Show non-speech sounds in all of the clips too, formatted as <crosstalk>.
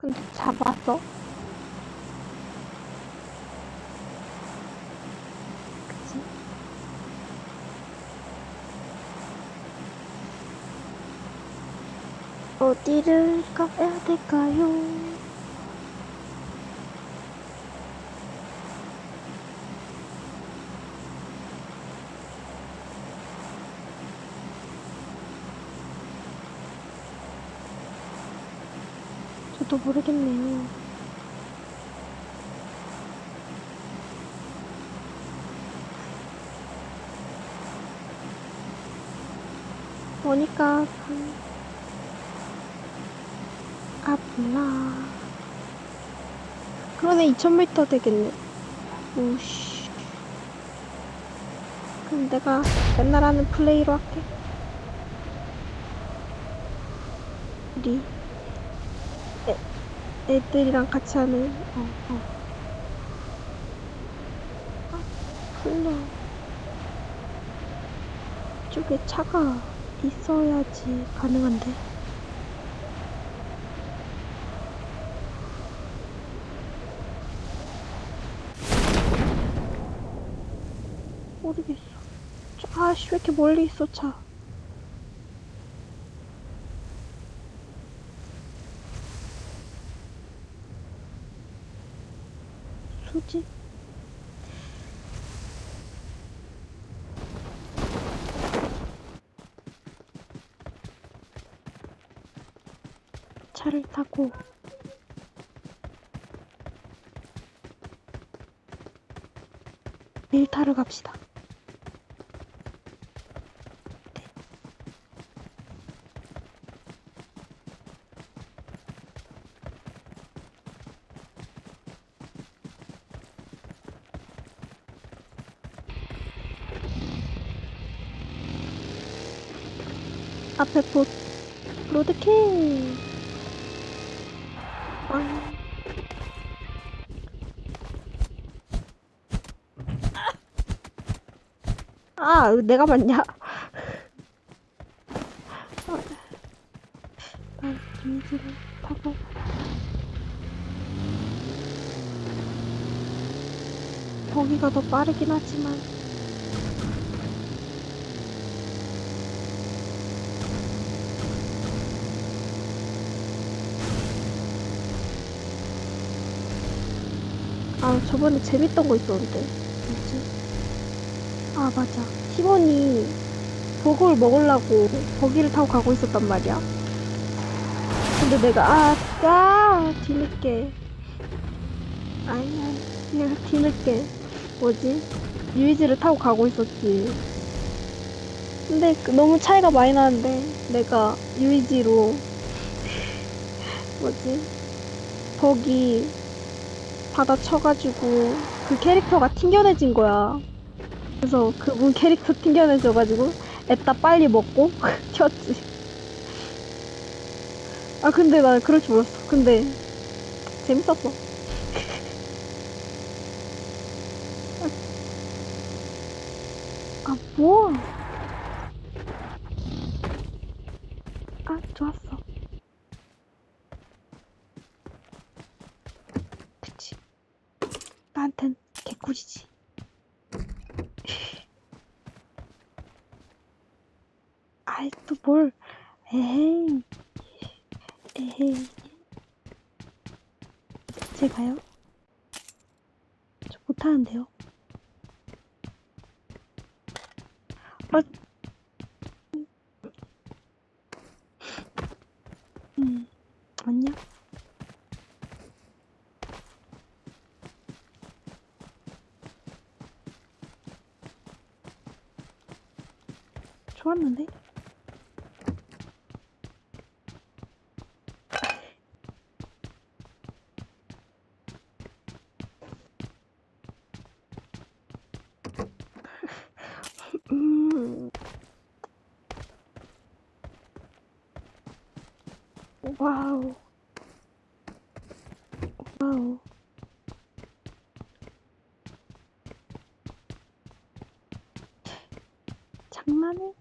근데 잡았어? 어디를 가야 될까요? 저도 모르겠네요. 보니까 그... 아 몰라. 그러네 2000m 되겠네. 오씨. 그럼 내가 맨날 하는 플레이로 할게. 우리 애, 애들이랑 같이 하는 어 어. 아 풀려. 쪽에 차가 있어야지 가능한데. 모르겠어. 저- 아씨, 왜 이렇게 멀리 있어, 차. 수지? 차를 타고 밀타를 갑시다. 앞에 보, 로드킬! 빵. 아, 내가 맞냐? 아, 난 김지를 타고. 거기가 더 빠르긴 하지만. 아, 저번에 재밌던 거 있었는데. 뭐지? 아, 맞아. 팀원이 버거를 먹으려고 버기를 타고 가고 있었단 말이야. 근데 내가, 아, 아, 뒤늦게. 아니야, 내가 뒤늦게. 뭐지? 유이지를 타고 가고 있었지. 근데 그 너무 차이가 많이 나는데, 내가 유이지로, <laughs> 뭐지? 버기 받아쳐가지고 그 캐릭터가 튕겨내진 거야. 그래서 그분 캐릭터 튕겨내져가지고 애따 빨리 먹고 <laughs> 튀었지. 아 근데 나 그럴 줄 몰랐어. 근데 재밌었어. 아 뭐? 아 좋았어. 그치. 나한텐 개꿀이지. 아이, 또 뭘. 에헤이. 에헤이. 제가요? 저 못하는데요. 아, 음, 아니야. 좋았는데? 와우. 와우. 장난해?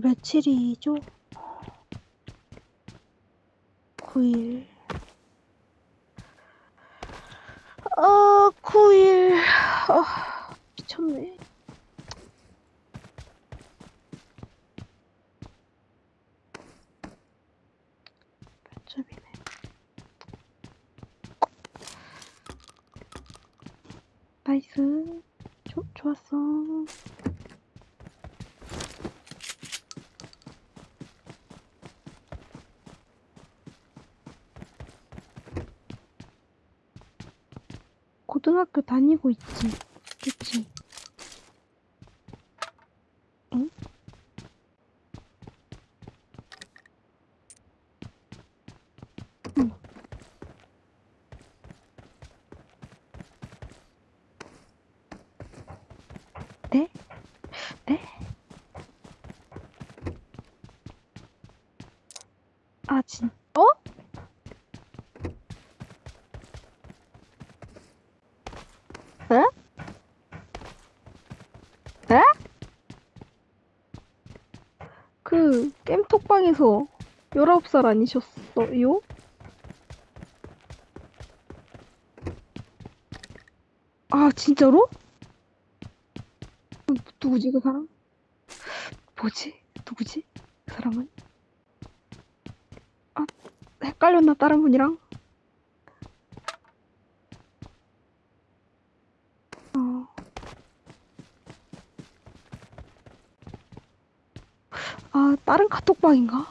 며칠이죠? 9일. 아, 9일. 아, 미쳤네. 몇 점이네. 나이스. 좋, 좋았어. 고등학교 다니고 있지. 그치? 응? 응. 네? 네? 아, 진, 어? 에? 에? 그 겜톡방에서 19살 아니셨어요? 아 진짜로? 음, 누구지 그 사람? 뭐지? 누구지? 그 사람은? 아 헷갈렸나 다른 분이랑? 어. 아, 다른 카톡방인가?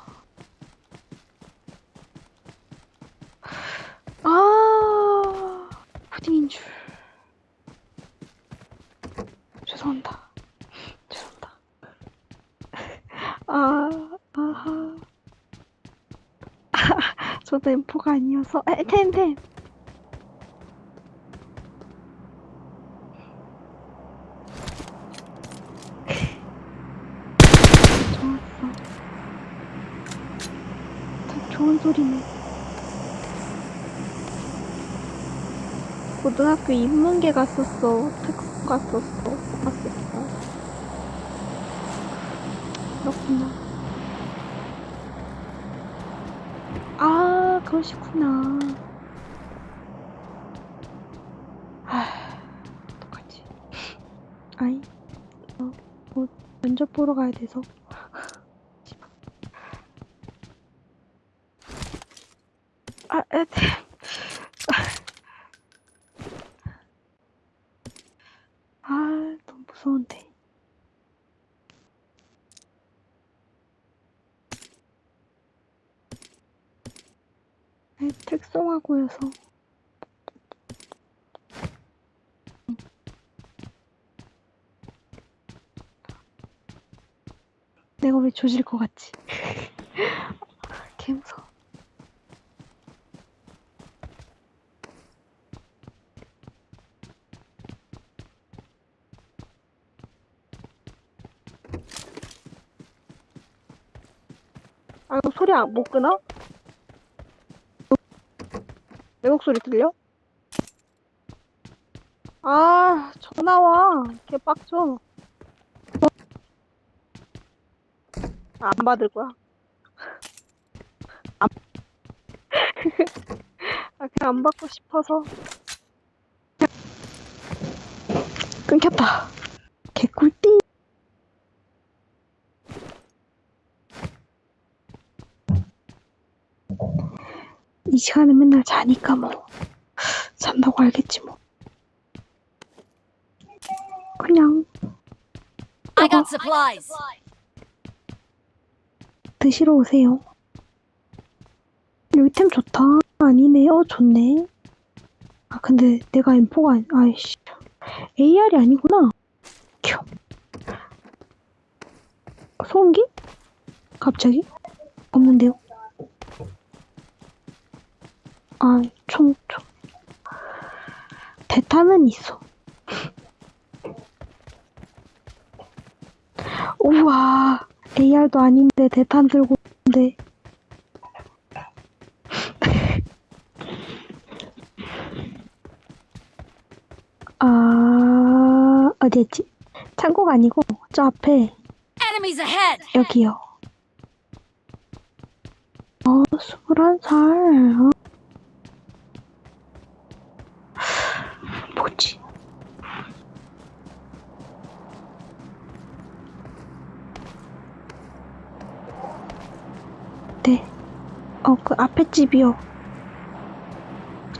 아, 푸딩인 줄. 죄송합니다. 죄송합니다. 아, 아하. <laughs> 저도 엠포가 아니어서. 에, 템, 템. 좋았어. 참 좋은 소리네. 고등학교 인문계 갔었어. 특수 갔었어. 갔었어. 그렇구나. 아, 그러시구나. 아, 똑같이. 아이, 어, 뭐, 면접 보러 가야 돼서. 아, 에, 아, 너 무 무서운데. 에, 특성화고여서. 내가 왜 조질 것 같지? 아, 이거 소리 안, 못 끄나? 내 목소리 들려? 아, 전화 와. 개 빡쳐. 아, 안 받을 거야. 안... <laughs> 아, 그냥 안 받고 싶어서. 끊겼다. 이 시간에 맨날 자니까 뭐. 잔다고 알겠지 뭐. 그냥 I got supplies. 드시러 오세요. 여기 템 좋다. 아니네. 어 좋네. 아 근데 내가 M4가 아니 아이씨. AR이 아니구나. 큐 소음기? 갑자기? 없는데요 아, 총, 총. 대탄은 있어. 우와, AR도 아닌데 대탄 들고 있는데. <laughs> 아, 어디였지? 창고가 아니고, 저 앞에. 여기요. 어, 스물한 살. 어? 뭐지? 네. 어, 그 앞에 집이요.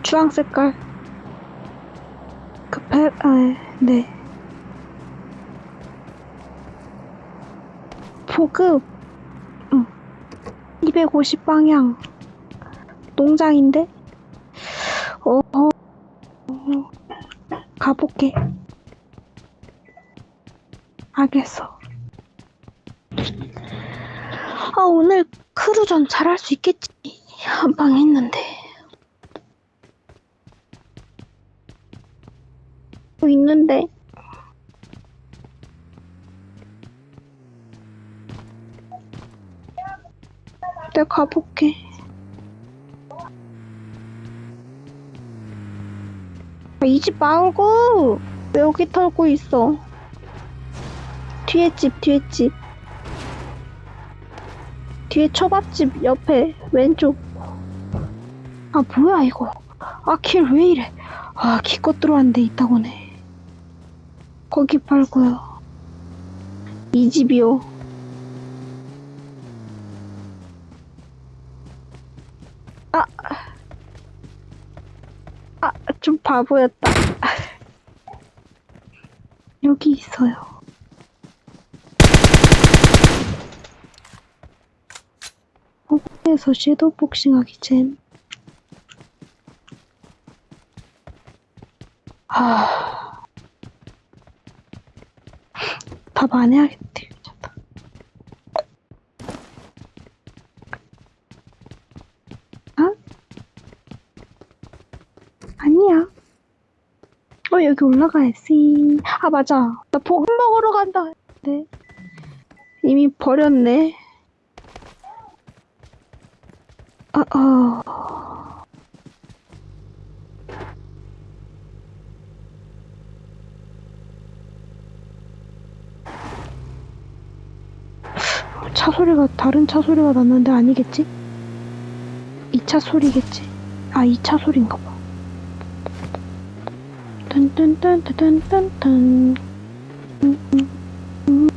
주황 색깔. 그 배, 아, 네. 보급. 응. 250 방향. 농장인데? 어, 어, 어. 가볼게. 알겠어. 아, 오늘 크루전 잘할 수 있겠지. 한 방 했는데. 뭐 있는데. 내가 가볼게. 이 집 말고 왜 여기 털고 있어? 뒤에 집, 뒤에 집. 뒤에 초밥집 옆에 왼쪽. 아 뭐야 이거? 아길왜 이래? 아 기껏 들어왔는데 있다고네. 거기 팔고요. 이 집이요. 아, 아, 좀 바보였다. <laughs> 여기 있어요. 호텔에서 섀도우 복싱하기 잼. 아, 답안 해야겠대. 미쳤다. 아? 아니야. 어, 여기 올라가야지. 아, 맞아. 나 볶음 먹으러 간다. 네. 이미 버렸네. 아, 아. 차 소리가, 다른 차 소리가 났는데 아니겠지? 2차 소리겠지? 아, 2차 소리인가 봐. 딴딴딴딴딴딴. 음, 음, 음.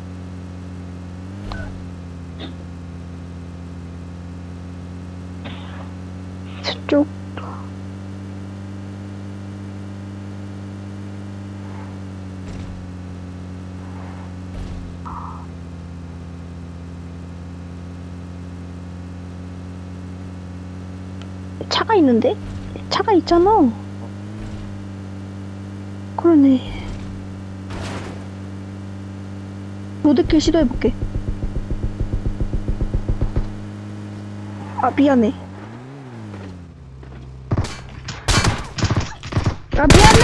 저쪽. 차가 있는데? 차가 있잖아. 그러네. 로드킬 시도해볼게. 아, 미안해. 아, 미안해!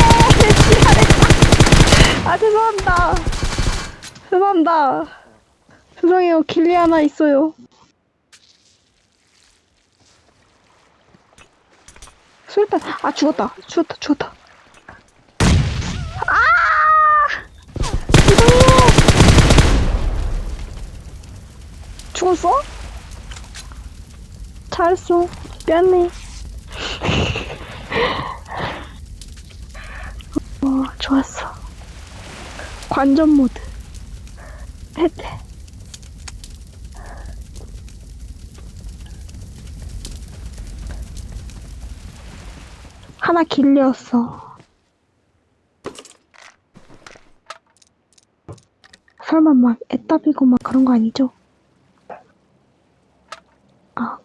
<laughs> 아, 죄송합니다. 죄송합니다. 죄송해요. 길리 하나 있어요. 술탄, 아, 죽었다. 죽었다, 죽었다. 아! 죄송해요. 죽었어? 잘했어. 미안해. <laughs> 어, 좋았어. 관전 모드. 했대. 하나 길렸어. 설마 막 애따비고 막 그런 거 아니죠? 아.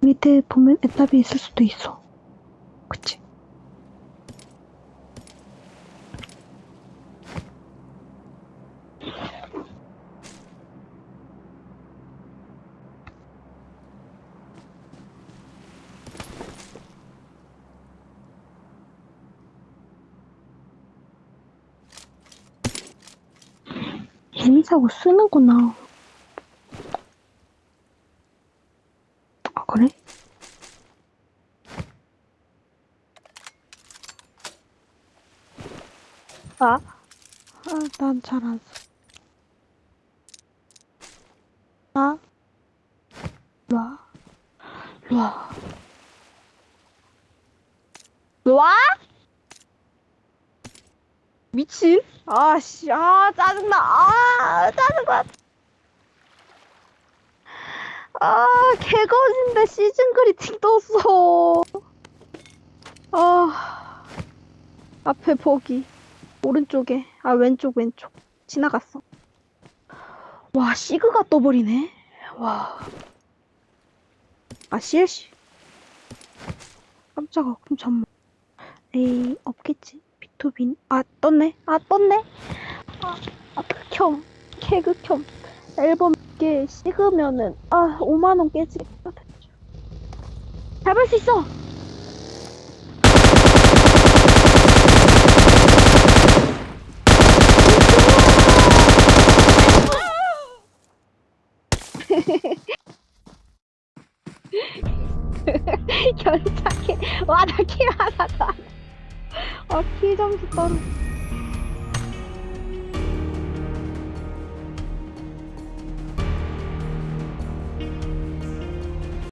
밑에 보면 애따비 있을 수도 있어. 그치? 사고 쓰는구나. 아, 그래? 아? 아, 난잘안 써. 아? 와. 와? 미친? 아씨, 아, 짜증나. 아, 짜증나. 아, 개거진데 시즌 그리팅 떴어. 아, 앞에 보기. 오른쪽에. 아, 왼쪽, 왼쪽. 지나갔어. 와, 시그가 떠버리네. 와. 아, CLC. 깜짝아, 그럼 잠만. 에이, 없겠지. 비토빈. 아, 떴네. 아, 떴네. 아, 아 극혐. 개극혐. 앨범 게 식으면은, 아, 5만원 깨지겠다. 잡을 수 있어! <laughs> 결착해. 와, 나키 하나 더. 아, 키 점수 떨어.